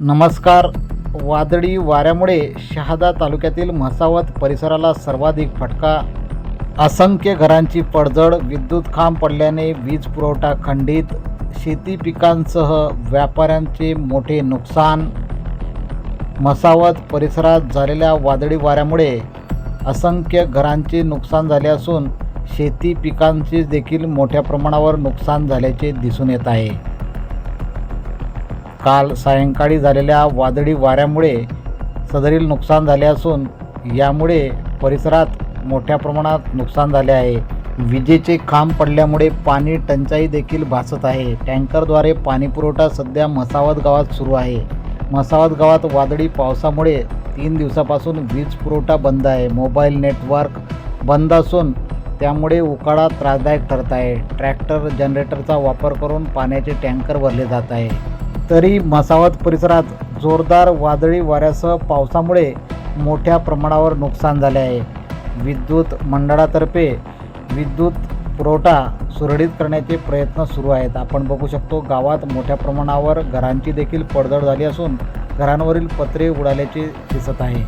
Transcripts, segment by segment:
नमस्कार. वादळी वाऱ्यामुळे शहादा तालुक्यातील म्हसावत परिसराला सर्वाधिक फटका. असंख्य घरांची पडझड विद्युत खांब पडल्याने वीज पुरवठा खंडित. शेती पिकांसह व्यापाऱ्यांचे मोठे नुकसान. म्हसावत परिसरात झालेल्या वादळी वाऱ्यामुळे असंख्य घरांचे नुकसान झाले असून शेती पिकांचे देखील मोठ्या प्रमाणावर नुकसान झाल्याचे दिसून येत आहे. काल सायंकाळी झालेल्या वादळी वाऱ्यामुळे सदरील नुकसान झाले असून यामुळे परिसरात मोठ्या प्रमाणात नुकसान झाले आहे. विजेचे खांब पडल्यामुळे पाणी टंचाई देखील भासत आहे. टँकरद्वारे पाणीपुरवठा सध्या म्हसावत गावात सुरू आहे. म्हसावत गावात वादळी पावसामुळे तीन दिवसापासून वीज पुरवठा बंद आहे. मोबाईल नेटवर्क बंद असून त्यामुळे उकाडा त्रासदायक ठरत आहे. ट्रॅक्टर जनरेटरचा वापर करून पाण्याचे टँकर भरले जात आहे. तरी मसावत परिसरात जोरदार वादळी वाऱ्यासह पावसामुळे मोठ्या प्रमाणावर नुकसान झाले आहे. विद्युत मंडळातर्फे विद्युत पुरवठा सुरळीत करण्याचे प्रयत्न सुरू आहेत. आपण बघू शकतो गावात मोठ्या प्रमाणावर घरांची देखील पडझड झाली असून घरांवरील पत्रे उडाल्याचे दिसत आहे.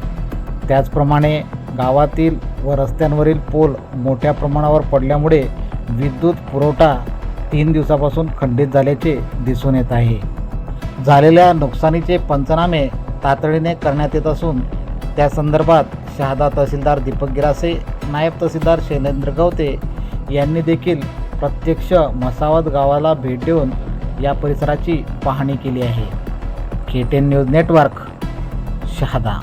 त्याचप्रमाणे गावातील व रस्त्यांवरील पोल मोठ्या प्रमाणावर पडल्यामुळे विद्युत पुरवठा तीन दिवसापासून खंडित झाल्याचे दिसून येत आहे. झालेल्या नुकसानीचे पंचनामे तातडीने करण्यात येत असून त्या संदर्भात शहादा तहसीलदार दीपक गिरासे नायब तहसीलदार शैलेंद्र गवते यांनी देखील प्रत्यक्ष मसावत गावाला भेट देऊन या परिसराची पाहणी केली आहे. K ten news network Shahada.